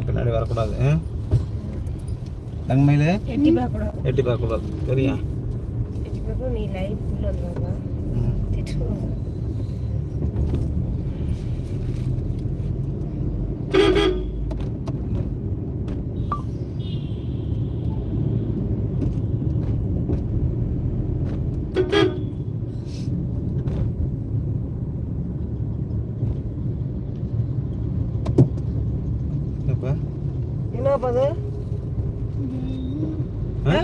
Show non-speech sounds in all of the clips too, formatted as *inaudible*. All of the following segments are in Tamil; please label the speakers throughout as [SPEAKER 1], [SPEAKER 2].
[SPEAKER 1] பின்னாடி வரக்கூடாது? தங்கமயில
[SPEAKER 2] எட்டி பார்க்கக்கூடாது.
[SPEAKER 1] எட்டி பார்க்கக்கூடாது. சரியா
[SPEAKER 2] எட்டி பார்க்க நீ லைட் உள்ள வந்தாங்க
[SPEAKER 1] ம்.
[SPEAKER 2] திட்டுவாங்க
[SPEAKER 1] என்னப்பா
[SPEAKER 2] என்ன பாது
[SPEAKER 1] ஆ?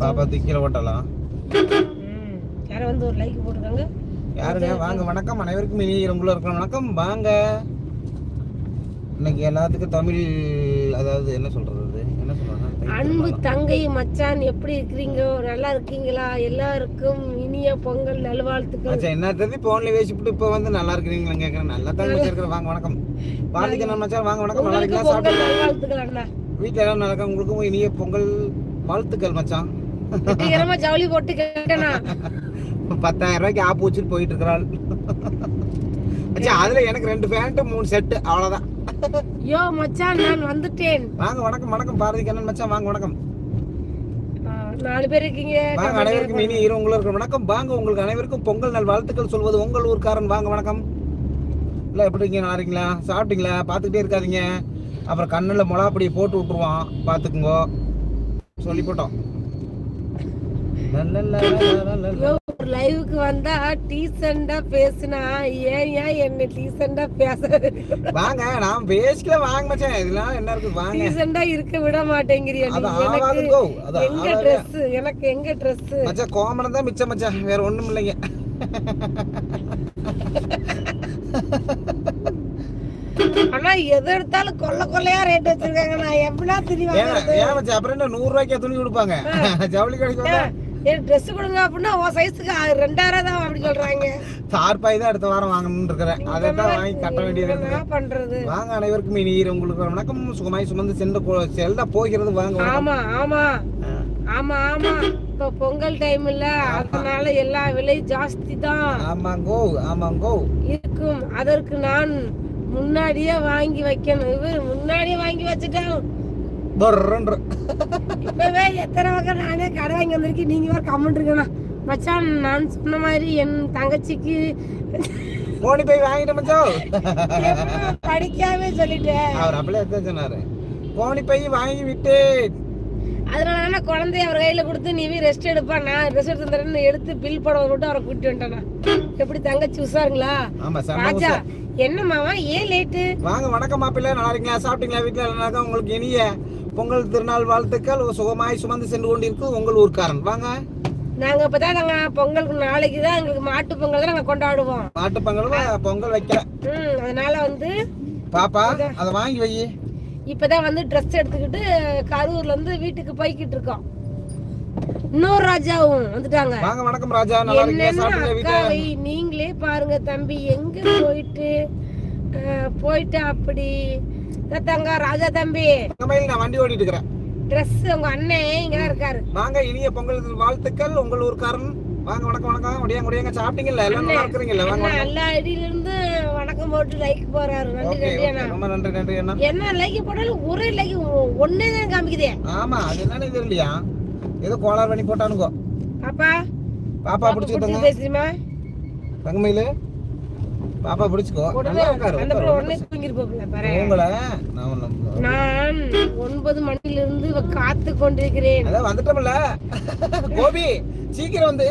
[SPEAKER 1] பாப்பா திக்கில ஓட்டலாம்
[SPEAKER 2] யாரை வந்து ஒரு லைக் போட்டுருக்காங்க.
[SPEAKER 1] யாருங்க? வாங்க வணக்கம். அனைவருக்கும் இனிய உங்களை இருக்கிற வணக்கம். வாங்க. இன்னைக்கு எல்லாத்துக்கும் தமிழ் அதாவது என்ன சொல்றது? என்ன சொல்றாங்க?
[SPEAKER 2] அன்பு தங்கை மச்சான் எப்படி இருக்கிறீங்க? நல்லா இருக்கீங்களா? எல்லாருக்கும் இனிய பொங்கல் நல்வாழ்த்துக்கள்.
[SPEAKER 1] அச்சா என்ன தெரியுது போன்ல பேசிவிட்டு இப்போ வந்து நல்லா இருக்கிறீங்களா கேட்குறேன் நல்லா தான் வச்சிருக்கிறேன் வாங்க வணக்கம். பாரதிக்கு மச்சான். வாங்க வணக்கம். நல்லா இருக்கீங்களா? சாப்பிட்டீங்களா?
[SPEAKER 2] நல்வாழ்த்துக்கள் அண்ணா.
[SPEAKER 1] வீட்டில் எல்லாம் நல்லா உங்களுக்கும் இனிய பொங்கல் வாழ்த்துக்கள் மச்சான்.
[SPEAKER 2] வெற்றிகரமா ஜவுளி போட்டு கேட்டனா
[SPEAKER 1] பத்தாயிரம் ரூபாய்க்கு ஆப்பு வச்சுட்டு போயிட்டு இருக்கிறாள். அதுல எனக்கு ரெண்டு பேண்ட் மூணு செட்டு அவ்வளவுதான்.
[SPEAKER 2] யோ மச்சான் நான் வந்துட்டேன்.
[SPEAKER 1] வாங்க வணக்கம் வணக்கம் பாரதி கண்ணன் மச்சான் வாங்க வணக்கம்.
[SPEAKER 2] நாலு பேர் இருக்கீங்க.
[SPEAKER 1] வாங்க அனைவருக்கும் இனி இரு உங்களுக்கு வணக்கம் வாங்க உங்களுக்கு அனைவருக்கும் பொங்கல் நாள் வாழ்த்துக்கள் சொல்வது உங்கள் ஊர்க்காரன். வாங்க வணக்கம். இல்ல எப்படி இருக்கீங்க? நல்லா இருக்கீங்களா? சாப்பிட்டீங்களா? பார்த்துக்கிட்டே இருக்காதீங்க. அப்புறம் கண்ணில் மிளகாப்பொடியை போட்டு விட்டுருவான். பார்த்துக்குங்க. சொல்லி போட்டோம்.
[SPEAKER 2] ஒரு லைவுக்கு வந்தா டீசெண்டா பேசுனா ஏன் ஏன் என்ன டீசெண்டா பேச?
[SPEAKER 1] வாங்க நான் பேசிக்கல வாங்க மச்சான். இதெல்லாம் என்ன இருக்கு? வாங்க.
[SPEAKER 2] டீசெண்டா இருக்க விட மாட்டேங்கிறியா எனக்கு எங்க. Dress? எனக்கு எங்க Dress?
[SPEAKER 1] மச்சான் கோமரம் தான் மிச்சம் மச்சான். வேற ஒண்ணும் இல்லைங்க.
[SPEAKER 2] ஆனா எது எடுத்தாலும் கொல்ல கொல்லையா ரேட் வச்சிருக்காங்க. நான் எப்படின்னா திரி
[SPEAKER 1] ஏன்
[SPEAKER 2] வாங்குறது
[SPEAKER 1] ஏன் மச்சான்? அப்புறம் என்ன நூறு ரூபாய்க்கா துணி கொடுப்பாங்க ஜவுளி கடைக்கு வந்தா
[SPEAKER 2] என் Dress கொடுங்க அப்படின்னா உன் சைஸுக்கு ரெண்டாயிரம் தான் அப்படி சொல்றாங்க.
[SPEAKER 1] தார்பாய் தான் அடுத்த வாரம் வாங்கணும்னு இருக்கிறேன் அதை தான் வாங்கி கட்ட வேண்டியது
[SPEAKER 2] என்ன பண்றது?
[SPEAKER 1] வாங்க அனைவருக்கும் இனி உங்களுக்கு வணக்கம் சுகமாய் சுமந்து சென்று செல்ல போகிறது வாங்க.
[SPEAKER 2] ஆமா ஆமா. ஆமா ஆமா. இப்ப பொங்கல் டைம் இல்ல. அதனால எல்லா விலையும் ஜாஸ்தி தான்.
[SPEAKER 1] ஆமாங்கோ ஆமாங்கோ.
[SPEAKER 2] இருக்கும். அதற்கு நான் முன்னாடியே வாங்கி வைக்கணும். இவர் முன்னாடியே வாங்கி வச்சுட்டேன்.
[SPEAKER 1] பர்றன்ற
[SPEAKER 2] எத்தனை வகை நானே கடை வாங்கி வந்திருக்கேன். நீங்க வேற கமெண்ட் இருக்கணும் மச்சான் நான் சொன்ன மாதிரி என் தங்கச்சிக்கு
[SPEAKER 1] போனி போய் வாங்கிட்டு மச்சோ *laughs*
[SPEAKER 2] படிக்காம சொல்லிட்டேன்
[SPEAKER 1] அவர் அப்படியே தான் சொன்னாரு. போனி போய் வாங்கி விட்டேன்.
[SPEAKER 2] அதனால தானே குழந்தைய அவர் கையில கொடுத்து நீ ரெஸ்ட் எடுப்பா. நான் ரெஸ்ட் எடுத்து தரேன்னு எடுத்து பில் படம் மட்டும் அவரை கூட்டிட்டு வந்துட்டேனா எப்படி தங்கச்சி உஷாருங்களா?
[SPEAKER 1] ஆமா
[SPEAKER 2] ராஜா என்ன மாமா ஏன் லேட்டு
[SPEAKER 1] வாங்க வணக்கம் மாப்பிள்ளை நல்லா இருக்கீங்களா? சாப்பிட்டீங்களா? வீட்டில் நல்லா இருக்கா? உங்களுக்கு இனிய பொங்கல் திருநாள் வாழ்த்துக்கள். சுகமாய் சுமந்து சென்று கொண்டிருக்கு உங்கள் ஊர்க்காரன். வாங்க.
[SPEAKER 2] நாங்க இப்பதான் நாங்க பொங்கலுக்கு நாளைக்கு தான் எங்களுக்கு மாட்டு பொங்கல் தான் நாங்க கொண்டாடுவோம்.
[SPEAKER 1] மாட்டு பொங்கல் பொங்கல் வைக்கல
[SPEAKER 2] ம் அதனால வந்து
[SPEAKER 1] பாப்பா அதை வாங்கி வை.
[SPEAKER 2] இப்பதான் வந்து ட்ரெஸ் எடுத்துக்கிட்டு கரூர்ல இருந்து வீட்டுக்கு போய்கிட்டு இருக்கோம். இன்னொரு ராஜாவும் வந்துட்டாங்க.
[SPEAKER 1] வாங்க வணக்கம் ராஜா. நல்லா இருக்கீங்க?
[SPEAKER 2] நீங்களே பாருங்க தம்பி. எங்க போயிட்டு? போயிட்டு அப்படி? தங்க ராஜா தம்பி.
[SPEAKER 1] நான் வண்டி ஓட்டிட்டு இருக்கிறேன்
[SPEAKER 2] ட்ரெஸ் உங்க அண்ணன் இங்கதான் இருக்காரு.
[SPEAKER 1] வாங்க இனிய பொங்கல் வாழ்த்துக்கள். உங்கள் ஊர்க்காரன். வாங்க வணக்கம் வணக்கம். ஒடியாங்க ஒடியாங்க சாப்பிட்டீங்கல்ல? எல்லாம் நல்லா இருக்கிறீங்கல்ல? வாங்க
[SPEAKER 2] எல்லா ஐடியில இருந்து வணக்கம் போட்டு லைக் போறாரு. நன்றி நன்றி
[SPEAKER 1] ரொம்ப நன்றி நன்றி அண்ணா.
[SPEAKER 2] என்ன லைக் போட்டாலும் ஒரே லைக் ஒன்னே தான் காமிக்குதே.
[SPEAKER 1] ஆமா அது என்னன்னு தெரியலையா? ஏதோ கோளாறு பண்ணி போட்டானுங்கோ.
[SPEAKER 2] பாப்பா
[SPEAKER 1] பாப்பா பிடிச்சிக்கிட்டோங்க.
[SPEAKER 2] பேசுறீமா?
[SPEAKER 1] தங்கமயிலு? பாப்பா பிடிச்சிக்கோ.
[SPEAKER 2] அந்த. பிள்ளை உடனே தூங்கிருப்போம்ல பாரு.
[SPEAKER 1] உங்களை நான்
[SPEAKER 2] ஒன்பது மணிலிருந்து இவ காத்து கொண்டிருக்கிறேன்.
[SPEAKER 1] அதான் வந்துட்டோம்ல. கோபி சீக்கிரம் வந்து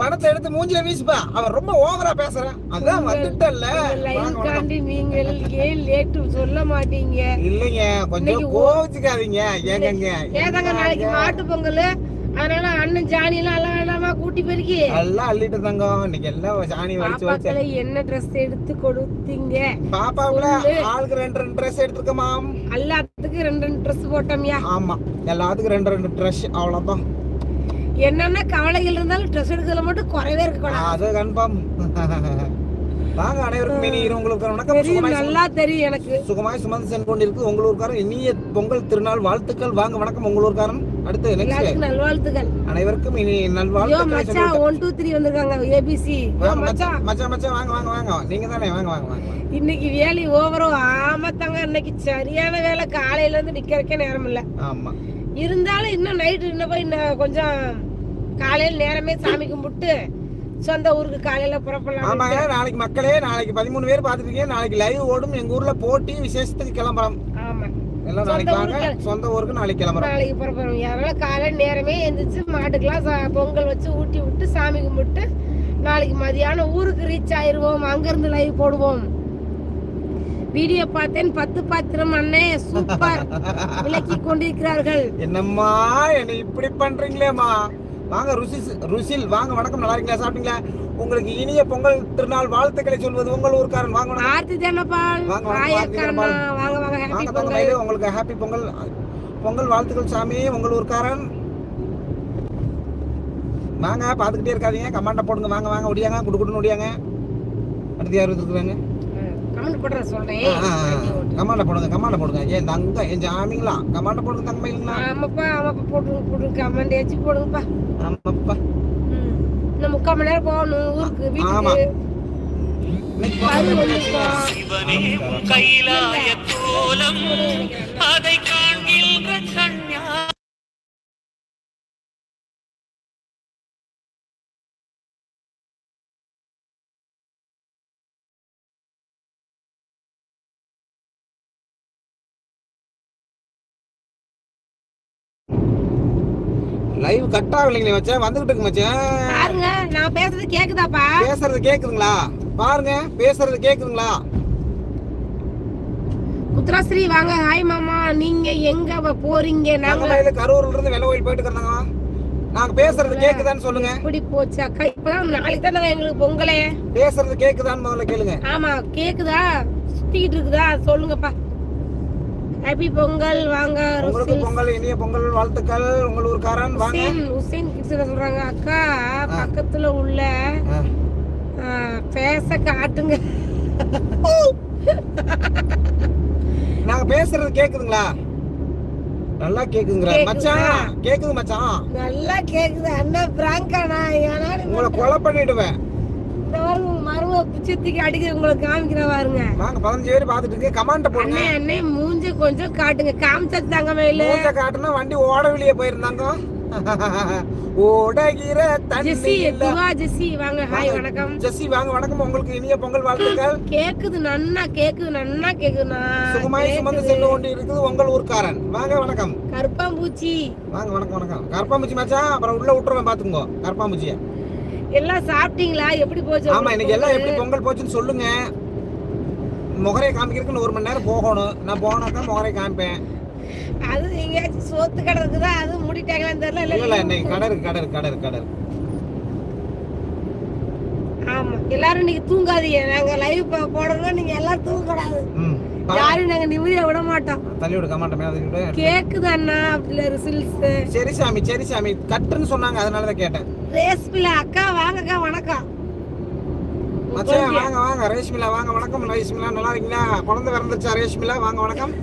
[SPEAKER 1] பணத்தை எடுத்து மூஞ்சில வீசுப்பா. அவன் ரொம்ப ஓவரா பேசுறான். அதான் வந்துட்டல்ல
[SPEAKER 2] லைன்
[SPEAKER 1] வாங்க, வாங்க.
[SPEAKER 2] காண்டி நீங்கள் ஏன் லேட்டு சொல்ல மாட்டீங்க?
[SPEAKER 1] இல்லைங்க கொஞ்சம் கோவிச்சுக்காதீங்க. ஏங்கங்க.
[SPEAKER 2] ஏதாங்க நாளைக்கு மாட்டு பொங்கல்? அதனால அண்ணன் ஜானி எல்லாம் எல்லாம் வேண்டாமா கூட்டி பெருக்கி
[SPEAKER 1] எல்லாம் அள்ளிட்டு தங்கம். இன்னைக்கு எல்லாம் சாணி வலிச்சு வச்சு
[SPEAKER 2] என்ன ட்ரெஸ் எடுத்து கொடுத்தீங்க?
[SPEAKER 1] பாப்பாவுல ஆளுக்கு ரெண்டு ரெண்டு ட்ரெஸ் எடுத்துருக்கமாம்
[SPEAKER 2] எல்லாத்துக்கும் ரெண்டு ரெண்டு ட்ரெஸ் போட்டோம்யா.
[SPEAKER 1] ஆமா. எல்லாத்துக்கும் ரெண்டு ரெண்டு ட்ரெஸ் அவ்வளவுதான்.
[SPEAKER 2] என்னென்ன கவலைகள் இருந்தாலும் ட்ரெஸ் எடுக்கிறதுல மட்டும் குறைவே இருக்க கூடாது
[SPEAKER 1] அது கன்ஃபார்ம் *laughs* வாங்க அனைவருக்கும் இனி உங்களுக்கு வணக்கம்.
[SPEAKER 2] நல்லா தெரியும் எனக்கு.
[SPEAKER 1] சுகமாய் சுமந்து சென்று கொண்டிருக்கு உங்களூர்காரன் இனிய பொங்கல் திருநாள் வாழ்த்துக்கள். வாங்க வணக்கம் உங்களூர்காரன் அடுத்து நெக்ஸ்ட்
[SPEAKER 2] நல்வாழ்த்துக்கள்.
[SPEAKER 1] அனைவருக்கும் இனி நல்வாழ்த்துக்களை.
[SPEAKER 2] மச்சான்
[SPEAKER 1] சொல்லிவிட்டு-
[SPEAKER 2] ஒன் டூ த்ரீ வந்திருக்காங்க ஏபிசி மச்சான்.
[SPEAKER 1] மச்சான் மச்சான் வாங்க வாங்க வாங்க நீங்க தானே வாங்க வாங்க வாங்க.
[SPEAKER 2] இன்னைக்கு வேலை ஓவரோ ஆமாத்தாங்க. இன்னைக்கு சரியான வேலை. காலையில இருந்து நிக்கிறக்கே நேரம் இல்ல.
[SPEAKER 1] ஆமா.
[SPEAKER 2] இருந்தாலும் இன்னும் நைட்டு இன்னும் போய் கொஞ்சம் காலையில நேரமே சாமி கும்பிட்டு சொந்த ஊருக்கு காலையில புறப்படலாம்
[SPEAKER 1] ஆமாங்க நாளைக்கு மக்களே நாளைக்கு பதிமூணு பேர் பாத்துருக்கீங்க நாளைக்கு லைவ் ஓடும். எங்க ஊர்ல போட்டி விசேஷத்துக்கு கிளம்புறோம்.
[SPEAKER 2] ஆமா.
[SPEAKER 1] எல்லாம் நாளைக்கு வாங்க.
[SPEAKER 2] ஊருக்கு-
[SPEAKER 1] சொந்த ஊருக்கு நாளைக்கு கிளம்புறோம்.
[SPEAKER 2] நாளைக்கு புறப்படுறோம் அதனால காலையில நேரமே எந்திரிச்சு மாட்டுக்கெல்லாம் பொங்கல் வச்சு ஊட்டி விட்டு சாமி கும்பிட்டு நாளைக்கு மதியானம் ஊருக்கு ரீச் ஆயிருவோம். அங்கிருந்து லைவ் போடுவோம். வீடியோ பார்த்தேன். பத்து பாத்திரம் அண்ணே. சூப்பர் *laughs* விளக்கி கொண்டிருக்கிறார்கள்.
[SPEAKER 1] என்னம்மா என்ன இப்படி பண்றீங்களேம்மா? வாங்க ருசில் ருசில் வாங்க வணக்கம். நல்லா இருக்கீங்களா? சாப்பிட்டீங்களா? உங்களுக்கு இனிய பொங்கல் திருநாள் வாழ்த்துக்களை சொல்வது உங்கள் ஊர்க்காரன். வாங்க வாங்க, உங்களுக்கு ஹாப்பி பொங்கல். பொங்கல் வாழ்த்துக்கள் சாமி உங்கள் ஊர்க்காரன். வாங்க பார்த்துக்கிட்டே இருக்காதீங்க. கமாண்ட போடுங்க. வாங்க வாங்க ஒடியாங்க குடுக்குடுன்னு ஒடியாங்க அடுத்து யார் இருக்கிறாங்க
[SPEAKER 2] கமெண்ட் போடுற சொல்றேன்.
[SPEAKER 1] கமாண்ட போடுங்க கமாண்ட போடுங்க. ஏன் தங்க என் ஜாமிங்களா? கமாண்ட போடுங்க தங்க மயிலுங்களா
[SPEAKER 2] ஆமாப்பா ஆமாப்பா போட்டுருங்க போட்டுருங்க. கமெண்ட் ஏச்சு போடுங்கப்பா.
[SPEAKER 1] ஆமாப்பா.
[SPEAKER 2] இன்னும் முக்கால் மணி நேரம் போகணும் ஊருக்கு. வீட்டுக்கு.
[SPEAKER 1] இன்னைக்கு
[SPEAKER 2] பரு வந்துருக்கா
[SPEAKER 3] சிவனே உன் கைலாய கோலம் அதை காண்கின்ற
[SPEAKER 1] லைவ் கட் ஆகலைங்களே மச்சான். வந்துகிட்டு இருக்கு மச்சான்.
[SPEAKER 2] பாருங்க நான் பேசுறது கேக்குதாப்பா?
[SPEAKER 1] பேசுறது கேக்குதுங்களா? பாருங்க பேசுறது கேக்குதுங்களா?
[SPEAKER 2] முத்ராஸ்ரீ வாங்க. ஹாய் மாமா. நீங்க எங்க போறீங்க?
[SPEAKER 1] நாங்க
[SPEAKER 2] நாங்க
[SPEAKER 1] கரூர்ல இருந்து வெள்ள கோயில் போயிட்டு இருக்கிறாங்க நாங்க பேசுறது கேக்குதான்னு சொல்லுங்க.
[SPEAKER 2] எப்படி போச்சு அக்கா. இப்பதான் நாளைக்கு தானே எங்களுக்கு பொங்கலே.
[SPEAKER 1] பேசுறது கேக்குதான்னு முதல்ல கேளுங்க.
[SPEAKER 2] ஆமா கேக்குதா? சுத்திக்கிட்டு இருக்குதா? சொல்லுங்கப்பா. ஹாப்பி பொங்கல் வாங்க
[SPEAKER 1] உங்களுக்கு பொங்கல் இனிய பொங்கல் வாழ்த்துக்கள் உங்கள் ஊர்க்காரன் வாங்க.
[SPEAKER 2] ஹுசேன் ஹுசேன் கிட்ஸ் சொல்றாங்க அக்கா பக்கத்துல உள்ள பேச காட்டுங்க.
[SPEAKER 1] நாங்க பேசுறது கேக்குதுங்களா? நல்லா கேக்குதுங்களா?
[SPEAKER 2] கேக்குதா?
[SPEAKER 1] மச்சான் கேக்குது மச்சான்
[SPEAKER 2] நல்லா கேக்குது அண்ணா பிராங்கா நான் ஏன்னா
[SPEAKER 1] உங்களை கொலை பண்ணிடுவேன்.
[SPEAKER 2] பாருங்க உங்க மருமக பிச்சத்துக்கு அடிக்கிற உங்களுக்கு காமிக்கிறேன் பாருங்க.
[SPEAKER 1] வாங்க பதினஞ்சு பேர் பாத்துட்டு இருக்கு கமாண்ட போடுங்க.
[SPEAKER 2] அண்ணே அண்ணே மூஞ்ச கொஞ்சம் காட்டுங்க. காமிச்சது தாங்க மேல
[SPEAKER 1] மூஞ்ச காட்டுனா வண்டி ஓட வெளியே போயிருந்தாங்க. *laughs* ஓடகிற தண்ணி
[SPEAKER 2] துவா ஜெஸ்ஸி? வாங்க ஹாய் வணக்கம்.
[SPEAKER 1] ஜெஸ்ஸி வாங்க வணக்கம். உங்களுக்கு இனிய பொங்கல் வாழ்த்துக்கள்.
[SPEAKER 2] கேக்குது நன்னா கேக்குது நன்னா கேக்குதுண்ணா
[SPEAKER 1] சுகமாய் சுமந்து சென்று கொண்டு இருக்குது உங்கள் ஊர்க்காரன். வாங்க வணக்கம்.
[SPEAKER 2] கருப்பாம்பூச்சி.
[SPEAKER 1] வாங்க வணக்கம் வணக்கம். கரப்பாம்பூச்சி மச்சான் அப்புறம் உள்ள விட்டுருவேன் பாத்துக்கோ கரப்பாம்பூச்சிய.
[SPEAKER 2] எல்லாம் சாப்பிட்டீங்களா? எப்படி போச்சு
[SPEAKER 1] ஆமா இன்னைக்கு எல்லாம்? எப்படி பொங்கல் போச்சுன்னு சொல்லுங்க. முகரை காமிக்கிறதுக்கு ஒரு மணி நேரம் போகணும். நான் போனாக்கா முகரை காமிப்பேன்.
[SPEAKER 2] அது எங்கேயாச்சும் சோத்து கடை இருக்குதா அது மூடிட்டாங்களான்னு தெரியல
[SPEAKER 1] இல்ல இல்ல இன்னைக்கு கடை இருக்கு கடை இருக்கு கடை இருக்கு கடை இருக்கு.
[SPEAKER 2] ஆமா எல்லாரும் இன்னைக்கு தூங்காதீங்க. நாங்க லைவ் போடுறோம் நீங்க எல்லாரும் தூங்க கூடாது
[SPEAKER 1] ம். பா-
[SPEAKER 2] யாரும் நாங்க நிம்மதியா விட மாட்டோம்.
[SPEAKER 1] தள்ளி விடு கமாண்ட மேல தள்ளி விடு.
[SPEAKER 2] கேக்குது அண்ணா அப்படில ரிசல்ட்ஸ்
[SPEAKER 1] சரி சாமி சரி சாமி. கட்டுன்னு சொன்னாங்க அதனால தான் கேட்டேன்.
[SPEAKER 2] ரேஸ்மிலா அக்கா வாங்கக்கா வணக்கம்.
[SPEAKER 1] மச்சான் வாங்க வாங்க. ரேஷ்மிலா வாங்க. வணக்கம் ரேஷ்மிலா. நல்லா இருக்கீங்களா? குழந்தை பிறந்துச்சா ரேஷ்மிலா? வாங்க வணக்கம்.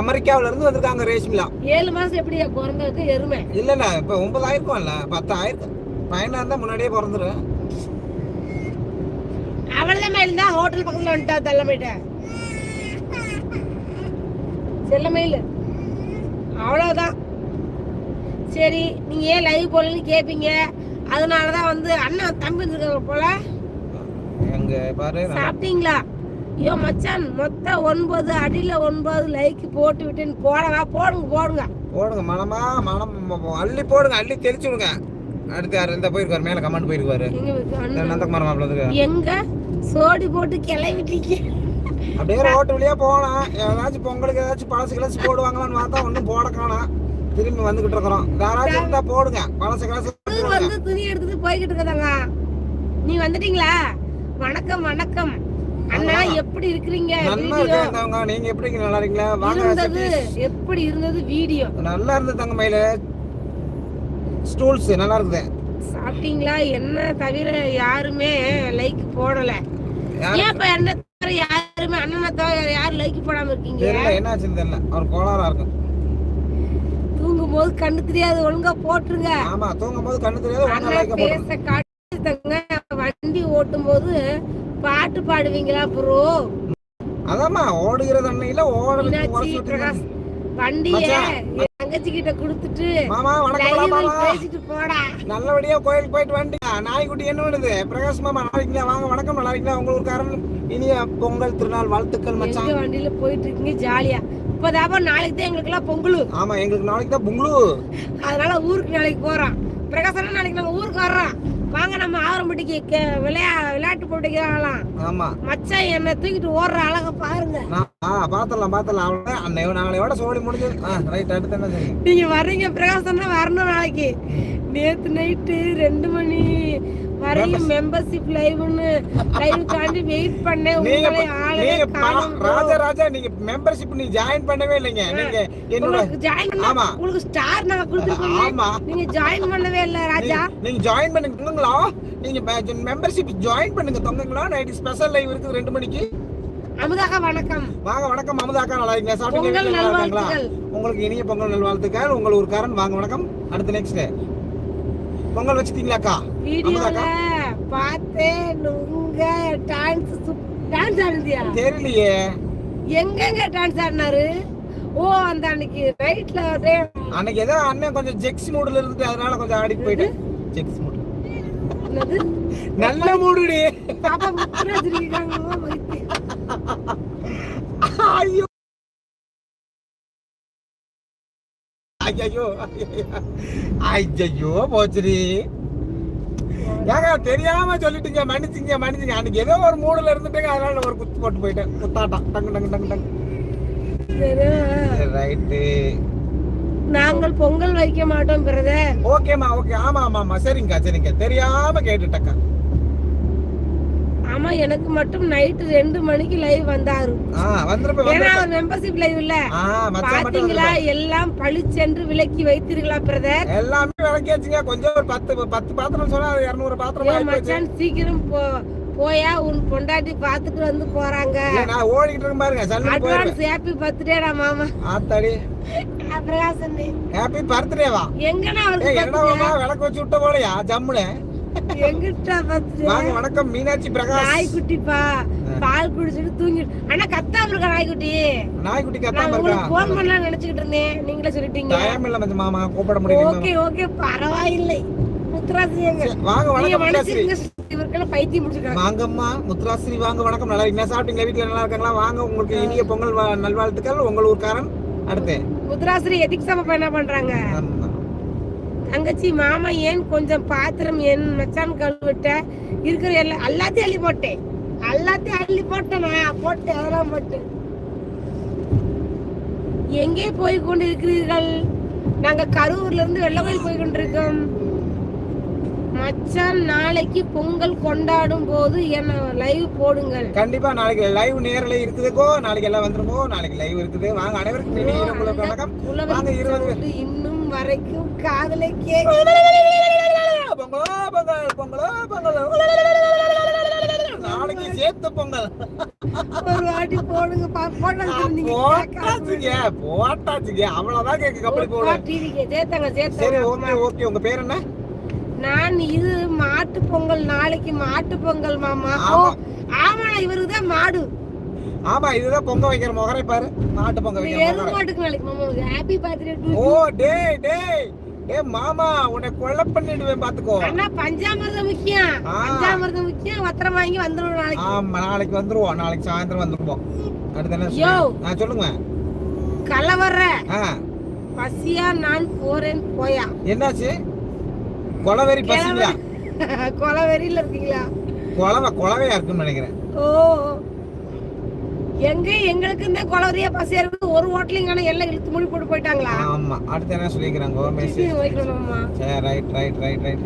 [SPEAKER 1] அமெரிக்காவுல இருந்து வந்திருக்காங்க ரேஷ்மிலா.
[SPEAKER 2] ஏழு மாசம் எப்படியா பிறந்ததுக்கு எருமை?
[SPEAKER 1] இல்ல இல்ல இப்ப ஒன்பதாயிருக்கும் இல்ல பத்தாயிரம் பையனா இருந்தா முன்னாடியே பிறந்துரும்
[SPEAKER 2] அவள்தான் மேல தான் ஹோட்டல் பக்கத்துல வந்துட்டா தள்ளமைட்ட செல்லமயில் அவ்வளவுதான். சரி நீங்க ஏன் லைவ் போலன்னு கேப்பீங்க. அதனாலதான் வந்து அண்ணன் தம்பி இருக்காங்க போல. சாப்பிட்டீங்களா? ஐயோ மச்சான் மொத்தம் ஒன்பது அடியில ஒன்பது லைக் போட்டு விட்டேன்னு போடவா? போடுங்க போடுங்க.
[SPEAKER 1] போடுங்க மனமா மனம் அள்ளி போடுங்க அள்ளி தெளிச்சு விடுங்க. அடுத்து யாரு இந்த போயிருக்காரு மேல கமெண்ட் போயிருக்காரு? நந்தகுமார் மாப்பிள்ள
[SPEAKER 2] எங்க? சோடி போட்டு கிளவிட்டீங்க.
[SPEAKER 1] அப்படியே ரோட்டு வழியா போகலாம். ஏதாச்சும் பொங்கலுக்கு ஏதாச்சும் பழசு கிளச்சு போடுவாங்களான்னு பார்த்தா ஒன்றும் போட காணோம். திரும்பி வந்துகிட்டு இருக்கிறோம். யாராச்சும் இருந்தா போடுங்க. பழசு
[SPEAKER 2] இது வந்து துணி எடுத்துட்டு போய்கிட்டு இருக்கதாங்க. நீ வந்துட்டீங்களா? வணக்கம் வணக்கம். அண்ணா எப்படி இருக்கிறீங்க?
[SPEAKER 1] நீங்க எப்படி? நல்லா இருக்கீங்களா? வாங்க
[SPEAKER 2] இருந்தது. எப்படி இருந்தது வீடியோ?
[SPEAKER 1] நல்லா இருந்தது தங்க மயில. ஸ்டூல்ஸ் நல்லா இருக்குது.
[SPEAKER 2] சாப்பிட்டீங்களா? என்ன தவிர யாருமே லைக் போடல.
[SPEAKER 1] யாரு-
[SPEAKER 2] ஏன் இப்ப என்ன தவிர யாருமே அண்ணனை தவிர யாரும் லைக் போடாம இருக்கீங்க.
[SPEAKER 1] தெரியல தெரியல. அவர் கோளாறா இருக்கும்.
[SPEAKER 2] தூங்கும் போது கண்ணு தெரியாது ஒழுங்கா போட்டுருங்க.
[SPEAKER 1] ஆமா தூங்கும் போது கண்ணு தெரியாது
[SPEAKER 2] பேச காட்டுங்க வண்டி ஓட்டும் போது பாட்டு பாடுவீங்களா ப்ரோ
[SPEAKER 1] அதாம்மா ஓடுகிறது அன்னையில ஓடுறது
[SPEAKER 2] வண்டிய தங்கச்சி கிட்ட கொடுத்துட்டு
[SPEAKER 1] மாமா வணக்கம்
[SPEAKER 2] பேசிட்டு போடா.
[SPEAKER 1] நல்லபடியா கோயிலுக்கு போயிட்டு வந்துட்டீங்க நாய்க்குட்டி என்ன பண்ணுது? பிரகாஷ் மாமா நல்லா இருக்கீங்களா வாங்க வணக்கம் நல்லா இருக்கீங்களா உங்க ஊர்க்காரன் இனிய பொங்கல் திருநாள் வாழ்த்துக்கள் மச்சான்.
[SPEAKER 2] வண்டியில போயிட்டு இருக்கீங்க ஜாலியா? இப்பதாப்பா நாளைக்கு தான் எங்களுக்கு எல்லாம் பொங்கலு.
[SPEAKER 1] ஆமா எங்களுக்கு நாளைக்கு தான் பொங்கலு.
[SPEAKER 2] அதனால ஊருக்கு நாளைக்கு போறோம். பிரகாசனா நாளைக்கு நம்ம ஊருக்கு வர்றோம். வாங்க நம்ம ஆவரம்பட்டிக்கு விளையா விளையாட்டு போட்டிக்கு ஆகலாம்
[SPEAKER 1] ஆமா.
[SPEAKER 2] மச்சான் என்ன தூக்கிட்டு ஓடுற அழக பாருங்க.
[SPEAKER 1] ஆ பாத்தலாம் பாத்தலாம் அவ்வளவுதான். அன்னைய நாளையோட சோழி முடிஞ்சது. ரைட் அடுத்து என்ன
[SPEAKER 2] நீங்க வர்றீங்க பிரகாசம் தான் வரணும் நாளைக்கு. நேத்து நைட்டு ரெண்டு மணி வரையும் மெம்பர்ஷிப் லைவ்னு லைவ் தாண்டி வெயிட் பண்ணேன். உங்களை ஆளே காணோம்.
[SPEAKER 1] ராஜா ராஜா நீங்க மெம்பர்ஷிப் நீ ஜாயின் பண்ணவே இல்லைங்க. நீங்க என்னோட
[SPEAKER 2] ஜாயின்
[SPEAKER 1] ஆமா.
[SPEAKER 2] உங்களுக்கு ஸ்டார் நாங்க கொடுத்துருக்கோம்
[SPEAKER 1] ஆமா.
[SPEAKER 2] நீங்க ஜாயின் பண்ணவே இல்ல ராஜா.
[SPEAKER 1] நீங்க- ஜாயின் பண்ணுங்க தொங்குங்களா? நீங்க மெம்பர்ஷிப் ஜாயின் பண்ணுங்க தொங்குங்களா? நைட் ஸ்பெஷல் லைவ் இருக்குது ரெண்டு மணிக்கு.
[SPEAKER 2] அமுதாக்கா வணக்கம்.
[SPEAKER 1] வாங்க வணக்கம். அமுதாக்கா நல்லா இருக்கீங்களா? சாப்பிட்டீங்க
[SPEAKER 2] பொங்கல்
[SPEAKER 1] வீட்டுல நல்லா இருக்காங்களா?
[SPEAKER 2] நல்வாழ்த்துக்கள்.
[SPEAKER 1] உங்களுக்கு இனிய பொங்கல் நல்வாழ்த்துக்கள். உங்கள் ஊர்க்காரன். வாங்க வணக்கம். அடுத்து நெக்ஸ்ட் பொங்கல் வச்சுட்டீங்களாக்கா?
[SPEAKER 2] வீடியோல பார்த்தேன் உங்க டான்ஸ் டான்ஸ் ஆடுதியா?
[SPEAKER 1] தெரியலையே.
[SPEAKER 2] எங்கெங்க டான்ஸ் ஆடினாரு? ஓ அந்த அன்னைக்கு நைட்ல
[SPEAKER 1] அன்னைக்கு ஏதோ அண்ணன் கொஞ்சம் ஜெக்ஸ் மூடுல இருந்துட்டு அதனால கொஞ்சம் ஆடிட்டு போயிட்டேன். ஜெக்ஸ் மூடு நல்ல மூடுடி ஐயோ ஐயோ ஐயோ போச்சுடி. ஏங்க தெரியாம சொல்லிட்டீங்க மன்னிச்சுங்க மன்னிச்சுங்க. அன்னைக்கு ஏதோ ஒரு மூடுல இருந்துட்டேங்க அதனால ஒரு குத்து போட்டு போயிட்டேன். குத்தாட்டம் டங்கு டங்கு டங்கு டங்கு. ரைட்டு.
[SPEAKER 2] நாங்கள் பொங்கல் வைக்க மாட்டோம் பிரதர்.
[SPEAKER 1] ஓகேம்மா ஓகே. ஆமா ஆமா ஆமா. சரிங்கக்கா சரிங்கக்கா. தெரியாம கேட்டுட்டக்கா
[SPEAKER 2] ஆமா எனக்கு மட்டும் நைட்டு ரெண்டு மணிக்கு லைவ் வந்தாரு. ஏன்னா அவர் மெம்பர்ஷிப் லைவ் இல்ல. பாத்தீங்களா. எல்லாம் பளிச்சென்று விலக்கி வைத்தீர்களா பிரதர்
[SPEAKER 1] எல்லாமே விளக்கியாச்சுங்க. கொஞ்சம் ஒரு பத்து பத்து பாத்திரம் சொன்னா இருநூறு பாத்திரம்.
[SPEAKER 2] மச்சான் சீக்கிரம் போ போயா உன் பொண்டாட்டி பாத்துட்டு வந்து போறாங்க.
[SPEAKER 1] நான் இருக்கேன் பாருங்க.
[SPEAKER 2] அட்வான்ஸ் ஹாப்பி பர்த்டேடா மாமா.
[SPEAKER 1] ஆத்தாடி.
[SPEAKER 2] பிரகாசன்
[SPEAKER 1] ஹாப்பி பர்த்டேவா
[SPEAKER 2] எங்கடா
[SPEAKER 1] ஏய்
[SPEAKER 2] அவருக்கு
[SPEAKER 1] என்ன மாமா விளக்கு வச்சு விட்ட போலயா? ஜம்முனு. வாங்க வணக்கம். மீனாட்சி பிரகாஷ்.
[SPEAKER 2] நாய்க்குட்டிப்பா. பால் குடிச்சிட்டு தூங்கி அண்ணா கத்தாம இருக்க நாய்க்குட்டி?
[SPEAKER 1] நாய்க்குட்டி கத்தாம இருக்கா?
[SPEAKER 2] போன் பண்ணலாம் நினைச்சுக்கிட்டு இருந்தேன். நீங்களே சொல்லிட்டீங்க.
[SPEAKER 1] டைம் இல்ல மச்சான் மாமா. கூப்பிட முடியல
[SPEAKER 2] ஓகே ஓகே. பரவாயில்லை. முத்துராசியங்க
[SPEAKER 1] வாங்க வணக்கம்
[SPEAKER 2] மனுஷங்க இவருக்கெல்லாம் பைத்தியம் முடிச்சுக்காங்க
[SPEAKER 1] வாங்கம்மா முத்துராஸ்ரீ வாங்க வணக்கம். நல்லா இருக்கீங்களா சாப்பிட்டீங்களா வீட்டுல நல்லா இருக்காங்களா? வாங்க உங்களுக்கு இனிய பொங்கல் நல்வாழ்த்துக்கள். உங்கள் ஊர்க்காரன் அடுத்து.
[SPEAKER 2] முத்துராசிரி எதிக் சமப்பா என்ன பண்றாங்க. தங்கச்சி மாமா ஏன் கொஞ்சம் பாத்திரம் என் மச்சான் கழுவிட்ட? இருக்கிற எல்லா எல்லாத்தையும் அள்ளி போட்டேன். எல்லாத்தையும் அள்ளி போட்டேன் நான் போட்டேன் அதெல்லாம் போட்டேன் எங்கே போய் கொண்டிருக்கிறீர்கள்? நாங்க கரூர்ல இருந்து வெள்ளக்கோயில் போய் கொண்டிருக்கோம். மச்சான் நாளைக்கு பொங்கல் கொண்டாடும் போது என்ன லைவ் போடுங்கள்.
[SPEAKER 1] கண்டிப்பா நாளைக்கு லைவ் நேரல இருக்குதுக்கோ நாளைக்கு எல்லாம் வந்துருமோ? நாளைக்கு லைவ் இருக்குது. வாங்க அனைவருக்கும் வணக்கம். வாங்க இருபது
[SPEAKER 2] இன்னும் வரைக்கும் காதலை
[SPEAKER 1] நாளைக்கு சேர்த்து பொங்கல்.
[SPEAKER 2] ஒரு வாட்டி போடுங்க
[SPEAKER 1] போட்டாச்சுங்க போட்டாச்சுங்க. அவ்வளவுதான் கேக்கு கப்பலி போட
[SPEAKER 2] டிவிக்கு சேர்த்தாங்க
[SPEAKER 1] சரி
[SPEAKER 2] சேர்த்தாங்க
[SPEAKER 1] ஓகே ஓகே. உங்க பேர் என்ன?
[SPEAKER 2] நான் இது மாட்டு பொங்கல் நாளைக்கு மாட்டு பொங்கல் மாமா.
[SPEAKER 1] ஆமா.
[SPEAKER 2] ஆமா இவருக்கு தான் மாடு.
[SPEAKER 1] ஆமா இதுதான் பொங்க வைக்கிற முகரை பாரு. மாட்டு பொங்க வைக்கிற ஓ டேய் டேய். ஏ மாமா உன்னை கொலை பண்ணிடுவேன் பாத்துக்கோ.
[SPEAKER 2] அண்ணா பஞ்சாமிர்தம் முக்கியம். பஞ்சாமிர்தம் முக்கியம். வத்திரம் வாங்கி வந்துடும் நாளைக்கு.
[SPEAKER 1] ஆமா நாளைக்கு வந்துருவோம். நாளைக்கு சாயந்தரம் வந்துருவோம். அடுத்து என்ன
[SPEAKER 2] யோ.
[SPEAKER 1] சொல்லுங்க?
[SPEAKER 2] கலவர பசியா நான் போறேன் போயா.
[SPEAKER 1] என்னாச்சு? கொலவெறி பசிங்களா? *laughs*
[SPEAKER 2] கொலவெறியில இருக்கீங்களா?
[SPEAKER 1] கொலவை கொலவையா இருக்குன்னு நினைக்கிறேன்.
[SPEAKER 2] ஓ. எங்க எங்களுக்கு இந்த கொலவரியா பசியா இருக்குது ஒரு ஹோட்டலிங் ஆனா எல்லாம் இழுத்து மூடி போட்டு போயிட்டாங்களா?
[SPEAKER 1] ஆமா. அடுத்து என்ன சொல்லிக்கிறாங்க?
[SPEAKER 2] சிக்கன் வைக்கணுமாம்மா
[SPEAKER 1] சரி right right right right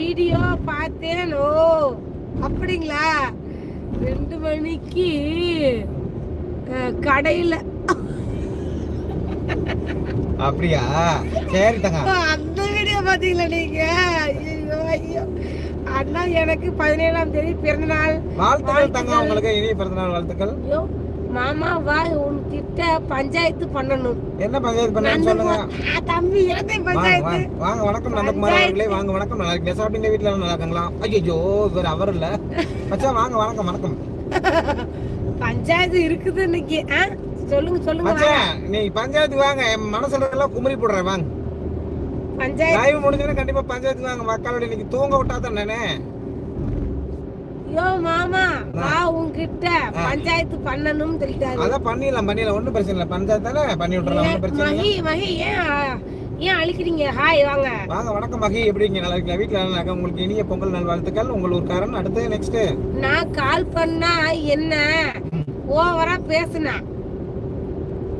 [SPEAKER 2] video பார்த்தேன்? ஓ அப்படிங்களா? ரெண்டு மணிக்கு கடையில.
[SPEAKER 1] அப்படியா? சரி
[SPEAKER 2] அந்த வீடியோ பாத்தீங்களா நீங்க? ஐயோ ஐயோ. அண்ணா எனக்கு பதினேழாம் தேதி பிறந்த நாள்
[SPEAKER 1] வாழ்த்துக்கள் தங்க உங்களுக்கு இனிய பிறந்தநாள் வாழ்த்துக்கள்.
[SPEAKER 2] ஐயோ மாமா வா உன் கிட்ட பஞ்சாயத்து பண்ணணும்.
[SPEAKER 1] என்ன பஞ்சாயத்து பண்ணு சொல்லுங்க.
[SPEAKER 2] தம்பி
[SPEAKER 1] வாங்க
[SPEAKER 2] பஞ்சாயத்து?
[SPEAKER 1] வாங்க வணக்கம் நந்தகுமார் அவர்களே வாங்க வணக்கம் நல்லா இருக்கீங்க. சாப்பிட்டீங்க எல்லாம் நல்லா இருக்காங்களா? ஐயோ இவர் அவர் இல்ல. மச்சான் வாங்க வணக்கம் வணக்கம்.
[SPEAKER 2] பஞ்சாயத்து இருக்குது இன்னைக்கு? சொல்லுங்க சொல்லுங்க.
[SPEAKER 1] மச்சான் நீ பஞ்சாயத்துக்கு வாங்க. என் மனசுல எல்லாம் குமரி போடுறேன் வாங்க.
[SPEAKER 2] பஞ்சாயத்து
[SPEAKER 1] லைவ் முடிஞ்சோன்னா கண்டிப்பா பஞ்சாயத்துக்கு வாங்க மக்களோட இன்னைக்கு தூங்க விட்டா தான்
[SPEAKER 2] யோ மாமா வா உன்கிட்ட பஞ்சாயத்து பண்ணணும்னு சொல்லிட்டாரு.
[SPEAKER 1] அதான் பண்ணிடலாம் பண்ணிடலாம். ஒண்ணும் பிரச்சனை இல்லை. பஞ்சாயத்து தானே? பண்ணி விட்டுறலாம். ஒன்றும் பிரச்சனை
[SPEAKER 2] மகி மகி ஏன் ஏன் அழிக்கிறீங்க? ஹாய் வாங்க.
[SPEAKER 1] வாங்க வணக்கம் மகி. எப்படி இருக்கீங்க? நல்லா இருக்கீங்களா? வீட்டுல நல்லா இருக்கா உங்களுக்கு இனிய பொங்கல் நல்வாழ்த்துக்கள். உங்கள் ஊர்க்காரன் அடுத்து நெக்ஸ்ட்
[SPEAKER 2] நான் கால் பண்ணா என்ன? ஓவரா பேசுனா.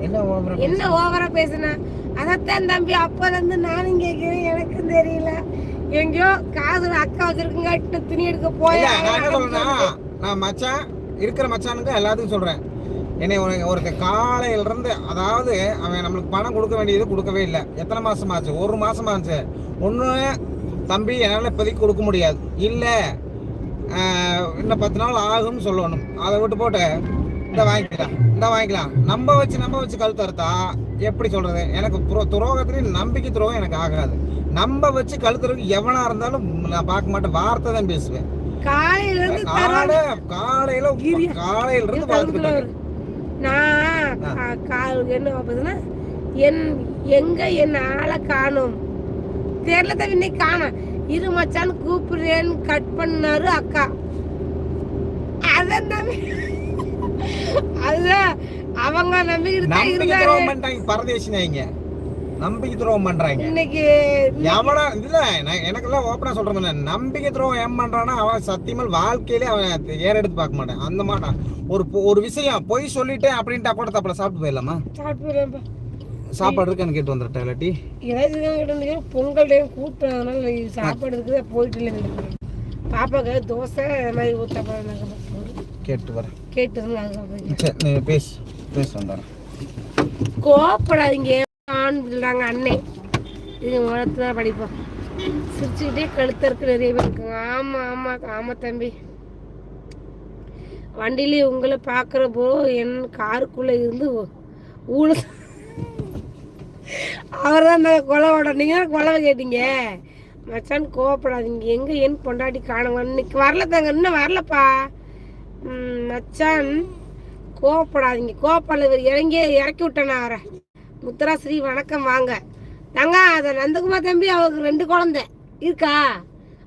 [SPEAKER 1] என்ன ஆ
[SPEAKER 2] என்ன ஓவரா பேசுனா? அதத்தான் தம்பி அப்பல இருந்து நானும் கேட்கிறேன் எனக்கும் தெரியல. எங்கேயோ காசு அக்கா வச்சிருக்குங்க துணி எடுக்க போய்
[SPEAKER 1] நான் மச்சான் இருக்கிற மச்சானுக்கு எல்லாத்துக்கும் சொல்றேன். என்னை ஒரு ஒரு காலையில இருந்து அதாவது அவன் நம்மளுக்கு பணம் கொடுக்க வேண்டியது கொடுக்கவே இல்லை. எத்தனை மாசம் ஆச்சு? ஒரு மாசம் ஆச்சு. ஒண்ணு தம்பி என்னால இப்போதைக்கு கொடுக்க முடியாது. இல்ல இன்னும் பத்து நாள் ஆகும்னு சொல்லணும். அதை விட்டு போட்டு இந்த வாங்கிக்கலாம் இந்த வாங்கிக்கலாம். நம்ப வச்சு நம்ப வச்சு கழுத்து அறுத்தா எப்படி சொல்றது? எனக்கு துரோ- துரோகத்துலயும் நம்பிக்கை துரோகம் எனக்கு ஆகாது. நம்ப வச்சு கழுத்துறதுக்கு எவனா இருந்தாலும் நான் பார்க்க மாட்டேன் வார்த்தை தான் பேசுவேன்.
[SPEAKER 2] காலையில இருந்து
[SPEAKER 1] காலை காலையில காலையில இருந்து இருக்கேன்.
[SPEAKER 2] நான் என்ன என் எங்க என் ஆளை காணும். தெரியல இன்னைக்கு காணும். இரு மச்சான் கூப்பிடுறேன்னு கட் பண்ணாரு அக்கா. அதான் அதுதான் அவங்க நம்பிக்கிட்டு தான்
[SPEAKER 1] நம்பிக்கை
[SPEAKER 2] இருந்தாரு.
[SPEAKER 1] துரோகம் பண்றாங்க பரதேசி நாய்ங்க நம்பிக்கை துரோகம் பண்றாங்க
[SPEAKER 2] இன்னைக்கு
[SPEAKER 1] எவனா இல்ல நான் எனக்கெல்லாம் ஓப்பனா சொல்றேன் நம்பிக்கை துரோகம் ஏன் பண்றானா அவன் சத்தியமல் வாழ்க்கையிலே அவன் ஏற எடுத்து பார்க்க மாட்டான். அந்த மாட்டான் ஒரு ஒரு விஷயம் பொய் சொல்லிட்டேன் அப்படின்ட்டு கூட தப்பல. சாப்பிட்டு போயிடலாமா. சாப்பாடு இருக்குன்னு கேட்டு வந்துட்டேன் இல்லாட்டி
[SPEAKER 2] இருந்து பொங்கல் டைம் கூட்டம் அதனால சாப்பாடு இருக்குது போயிட்டு இல்லை. பாப்பாக்கு தோசை அது மாதிரி போகிறேன்
[SPEAKER 1] கேட்டு வரேன்.
[SPEAKER 2] கேட்டு இருந்து அது சாப்பிடுங்க
[SPEAKER 1] சரி, நீ பேசு பேசு வந்துடுறேன்
[SPEAKER 2] கோவப்படாதீங்க ஆண் அண்ணே. இது உலகத்து தான் படிப்போம். சிரிச்சுக்கிட்டே கழுத்தருக்கு நிறைய பேர் இருக்காங்க. ஆமா ஆமா ஆமா தம்பி. வண்டியிலே உங்களை பார்க்குறப்போ என் காருக்குள்ள இருந்து ஊழ அவர் தான் அந்த கொலவோட நீங்க தான் கொலவை கேட்டீங்க. மச்சான் கோவப்படாதீங்க. எங்க என் பொண்டாட்டி காணுங்க இன்னைக்கு வரல தாங்க. இன்னும் வரலப்பா. மச்சான் கோவப்படாதீங்க. கோவப்படல இவர் இறங்கி இறக்கி விட்டேன் அவரை. முத்துராஸ்ரீ வணக்கம் வாங்க. தங்க அதை நந்தகுமார் தம்பி அவருக்கு ரெண்டு குழந்தை. இருக்கா?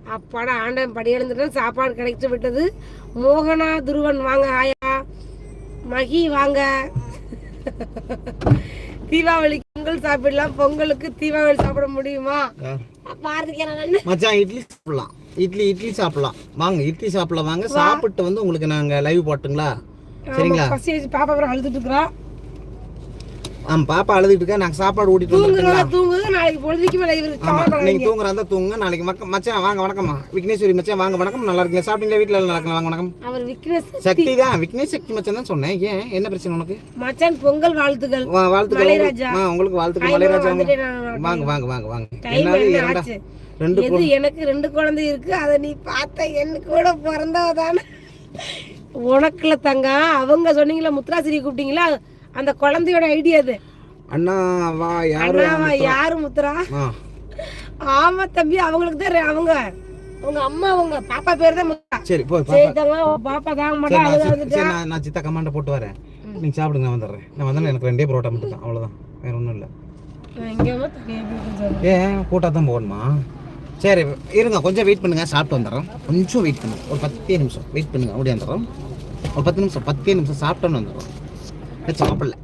[SPEAKER 2] அப்பாடா ஆண்டன் படி சாப்பாடு கிடைச்சு விட்டது. மோகனா துருவன் வாங்க ஆயா. மகி வாங்க. *laughs* தீபாவளிக்கு பொங்கல் சாப்பிடலாம். பொங்கலுக்கு தீபாவளி சாப்பிட முடியுமா? பாரதிக்கிறேன்
[SPEAKER 1] மச்சான் இட்லி சாப்பிடலாம். இட்லி இட்லி சாப்பிடலாம். வாங்க இட்லி சாப்பிடலாம். வாங்க சாப்பிட்டு வந்து உங்களுக்கு நாங்க லைவ் போட்டுங்களா? சரிங்களா?
[SPEAKER 2] பாப்பா அப்புறம் அழுதுட்டு இருக்கிறா
[SPEAKER 1] ஆமா பாப்பா அழுதுட்டு இருக்கா. நாங்க சாப்பாடு ஊட்டிட்டு வந்துருக்கீங்களா
[SPEAKER 2] தூங்குறதா தூங்குது நாளைக்கு பொழுதுக்கு மேல இவருக்கு
[SPEAKER 1] ஆமா
[SPEAKER 2] கவலைப்படாதீங்க
[SPEAKER 1] நீங்க தூங்குறா இருந்தா தூங்குங்க. நாளைக்கு மக்க மச்சான் வாங்க வணக்கம்மா. விக்னேஸ்வரி மச்சான் வாங்க வணக்கம். நல்லா இருக்கீங்க சாப்பிட்டீங்களா? வீட்டுல நல்லா இருக்காங்க வாங்க வணக்கம்.
[SPEAKER 2] அவர் விக்னேஷ்
[SPEAKER 1] சக்தி. தான். விக்னேஷ் சக்தி மச்சான் தான் சொன்னேன். ஏன்? என்ன பிரச்சனை உனக்கு?
[SPEAKER 2] மச்சான் பொங்கல் வாழ்த்துக்கள்.
[SPEAKER 1] வா- வாழ்த்துக்கள். ஆ, உங்களுக்கு வாழ்த்துக்கள். மலைராஜா வாங்க. வாங்க வாங்க வாங்க என்னால
[SPEAKER 2] என்ன
[SPEAKER 1] இரண்டா ரெண்டு
[SPEAKER 2] எது எனக்கு ரெண்டு குழந்தை இருக்கு அதை நீ பார்த்த என் கூட பிறந்தவ தானே உனக்குல தங்க அவங்க சொன்னீங்களா முத்ராசிரியை கூப்பிட்டீங்களா? அந்த குழந்தையோட ஐடியா அது.
[SPEAKER 1] அண்ணா வா யாரு
[SPEAKER 2] அண்ணாவா யாரு முத்ரா ஆமா தம்பி அவங்களுக்கு தான் அவங்க. உங்க அம்மா அவங்க பாப்பா பேர் தான் முத்ரா
[SPEAKER 1] சரி போய் பாப்பா.
[SPEAKER 2] தங்க பாப்பா தாங்க
[SPEAKER 1] சரி
[SPEAKER 2] மாட்டா
[SPEAKER 1] நான் சித்த- கமாண்ட போட்டு வரேன். நீங்க சாப்பிடுங்க நான் வந்துடுறேன். நான் வந்தாலும் எனக்கு ரெண்டே பரோட்டா மட்டும் தான் அவ்வளவுதான். வேற ஒன்றும் இல்லை. ஏன் கூட்டா தான் போகணுமா சரி இருங்க கொஞ்சம் வெயிட் பண்ணுங்கள் சாப்பிட்டு வந்துடுறோம். கொஞ்சம் வெயிட் பண்ணுங்கள் ஒரு பத்தே நிமிஷம். வெயிட் பண்ணுங்க. அப்படியே வந்துடுறோம். ஒரு பத்து நிமிஷம் பத்தே நிமிஷம் சாப்பிட்டோன்னு வந்துடுறோம். சாப்பிடல.